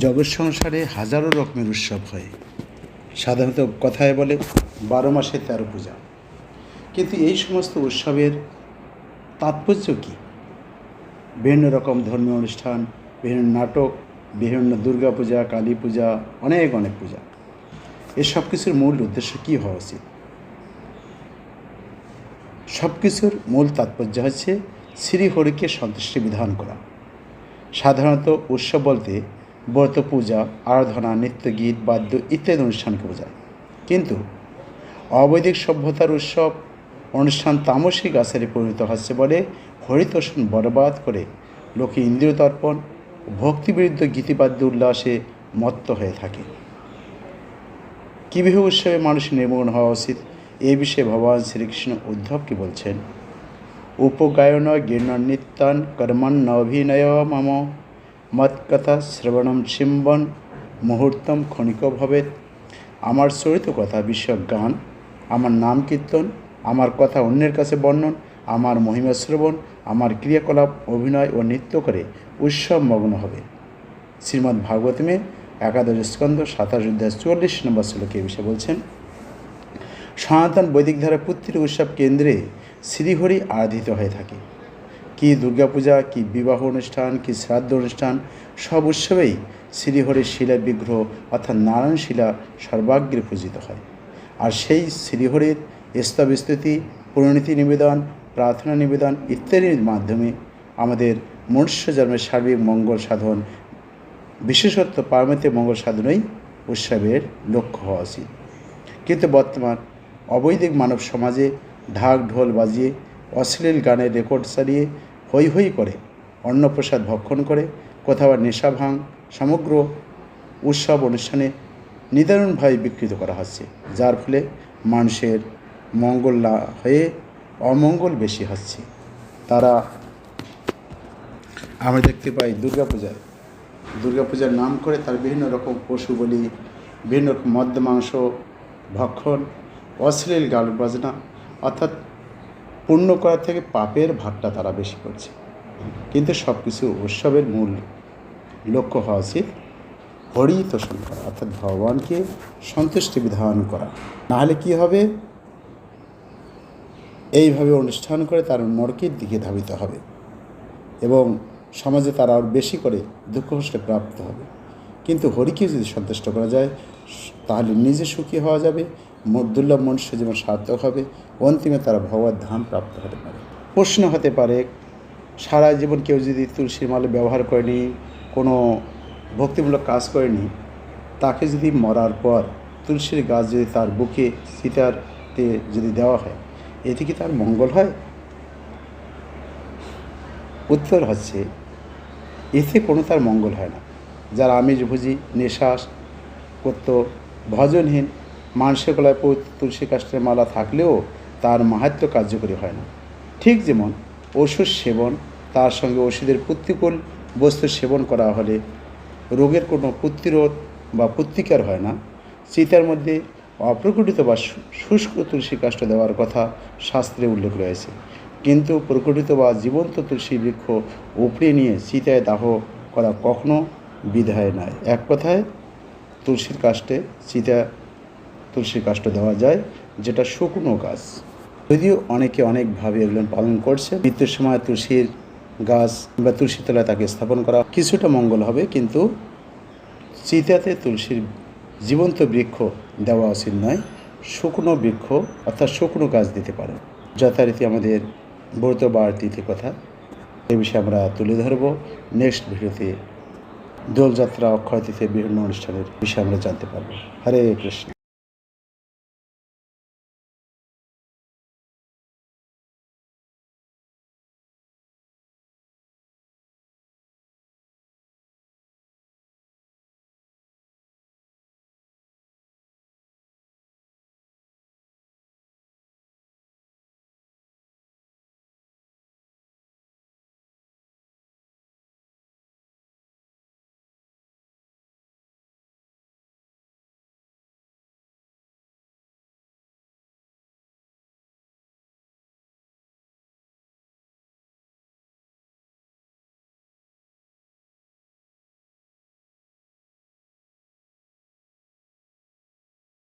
জগৎ সংসারে হাজারো রকমের উৎসব হয়। সাধারণত কথায় বলে বারো মাসে তেরো পূজা। কিন্তু এই সমস্ত উৎসবের তাৎপর্য কী? বিভিন্ন রকম ধর্মীয় অনুষ্ঠান, বিভিন্ন নাটক, বিভিন্ন দুর্গা পূজা, কালী পূজা, অনেক অনেক পূজা। এসব কিছুর মূল উদ্দেশ্য কী হওয়া উচিত? সব কিছুর মূল তাৎপর্য হচ্ছে শ্রীহরিকে সন্তুষ্টি বিধান করা। সাধারণত উৎসব বলতে ব্রত পূজা, আরাধনা, নৃত্য গীত, বাদ্য ইত্যাদি অনুষ্ঠানকে বোঝায়। কিন্তু অবৈদিক সভ্যতার উৎসব, অনুষ্ঠান তামসিক আচারে পরিণত হচ্ছে বলে হরিতোষণ বরবাদ করে লোকে ইন্দ্রিয় তর্পণ ভক্তিবিরুদ্ধ গীতিবাদ্য উল্লাসে মত্ত হয়ে থাকে। কীভাবে উৎসবে মানুষ নির্মূল হওয়া উচিত। এ বিষয়ে ভগবান শ্রীকৃষ্ণ উদ্ধবকে বলছেন? উপগায়ন গীর্ণনিত্যান কর্মণ্যভিনয় মম। মৎকথা শ্রবণম চিম্বন মুহূর্তম ক্ষণিক ভবেত আমার চরিত কথা বিষয়ক গান, আমার নাম কীর্তন, আমার কথা অন্যের কাছে বর্ণন, আমার মহিমা শ্রবণ, আমার ক্রিয়াকলাপ, অভিনয় ও নৃত্য করে উৎসব মগ্ন হবে। শ্রীমদ্ ভাগবতমে একাদশ স্কন্ধ, সাতাশ অধ্যায়, চুয়াল্লিশ নম্বর শ্লোকে বিষয়ে বলছেন, সনাতন বৈদিক ধারা পুত্রের উৎসব কেন্দ্রে শ্রীহরি আরাধিত হয়ে থাকে। কি দুর্গাপূজা, কি বিবাহ অনুষ্ঠান, কি শ্রাদ্ধ অনুষ্ঠান, সব উৎসবেই শ্রীহরির শিলা বিগ্রহ অর্থাৎ নারায়ণ শিলা সর্বাগ্রে পূজিত হয়। আর সেই শ্রীহরির স্তব স্তুতি পরিণতি নিবেদন, প্রার্থনা নিবেদন ইত্যাদির মাধ্যমে আমাদের মনুষ্য জন্মের সার্বিক মঙ্গল সাধন, বিশেষত্ব পারমিত মঙ্গল সাধনই উৎসবের লক্ষ্য হওয়া উচিত। কিন্তু বর্তমান অবৈদিক মানব সমাজে ঢাক, ঢোল বাজিয়ে অশ্লীল গানের রেকর্ড চালিয়ে হৈ হৈ করে, অন্নপ্রসাদ ভক্ষণ করে, কোথাও নেশা ভাঙ, সমগ্র উৎসব অনুষ্ঠানে নিদারুণভাবে বিকৃত করা হচ্ছে, যার ফলে মানুষের মঙ্গল না হয়ে অমঙ্গল বেশি হচ্ছে। তারা আমরা দেখতে পাই দুর্গাপূজায়, দুর্গাপূজার নাম করে তার বিভিন্ন রকম পশু বলি, বিভিন্ন রকম মদ্য মাংস ভক্ষণ, অশ্লীল গাল বাজনা, অর্থাৎ পুণ্য করার থেকে পাপের ভাগটা তারা বেশি করছে। কিন্তু সব কিছু উৎসবের মূল লক্ষ্য হওয়া উচিত হরি তোষণ করা অর্থাৎ ভগবানকে সন্তুষ্টি বিধান করা। নাহলে কি হবে? এইভাবে অনুষ্ঠান করে তার নরকের দিকে ধাবিত হবে এবং সমাজে তারা আরও বেশি করে দুঃখ কষ্টে প্রাপ্ত হবে। কিন্তু হরিকে যদি সন্তুষ্ট করা যায়, তাহলে নিজে সুখী হওয়া যাবে দুর্লভ মনুষ্য জীবন সার্থক হবে, অন্তিমে তারা ভগবত ধাম প্রাপ্ত হতে পারে। প্রশ্ন হতে পারে, সারা জীবন কেউ যদি তুলসীর মালে ব্যবহার করেনি, কোনো ভক্তিমূলক কাজ করেনি, তাকে যদি মরার পর তুলসীর গাছ যদি তার বুকে সীতারতে যদি দেওয়া হয়, এতে কি তার মঙ্গল হয়? উত্তর হচ্ছে, এতে কোনো তার মঙ্গল হয় না। যারা আমিষ ভুজি, নেশাস করত, ভজনহীন মানুষের গলায় পবিত্র তুলসী কাষ্ঠের মালা থাকলেও তার মাহাত্ম কার্যকরী হয় না। ঠিক যেমন ওষুধ সেবন, তার সঙ্গে ওষুধের প্রতিকূল বস্তু সেবন করা হলে রোগের কোনো প্রতিরোধ বা প্রতিকার হয় না। চিতার মধ্যে অপ্রকটিত বা শুষ্ক তুলসী কাষ্ঠ দেওয়ার কথা শাস্ত্রে উল্লেখ রয়েছে। কিন্তু প্রকটিত বা জীবন্ত তুলসী বৃক্ষ উপড়ে নিয়ে চিতায় দাহ করা কখনো বিধায় নয় এক কথায় তুলসীর কাষ্টে চিতা তুলসীর কাষ্ঠ দেওয়া যায়, যেটা শুকনো গাছ। যদিও অনেকে অনেকভাবে এগুলো পালন করছে। মৃত্যুর সময় তুলসীর গাছ বা তুলসী তলায় তাকে স্থাপন করা কিছুটা মঙ্গল হবে, কিন্তু চিতাতে তুলসীর জীবন্ত বৃক্ষ দেওয়া উচিত নয়। শুকনো বৃক্ষ অর্থাৎ শুকনো গাছ দিতে পারে। যথারীতি আমাদের ব্রত বার তিথি কথা এ বিষয়ে আমরা তুলে ধরব। নেক্সট ভিডিওতে দোলযাত্রা অক্ষয় তিথি বিভিন্ন অনুষ্ঠানের বিষয়ে আমরা জানতে পারব। হরে কৃষ্ণ।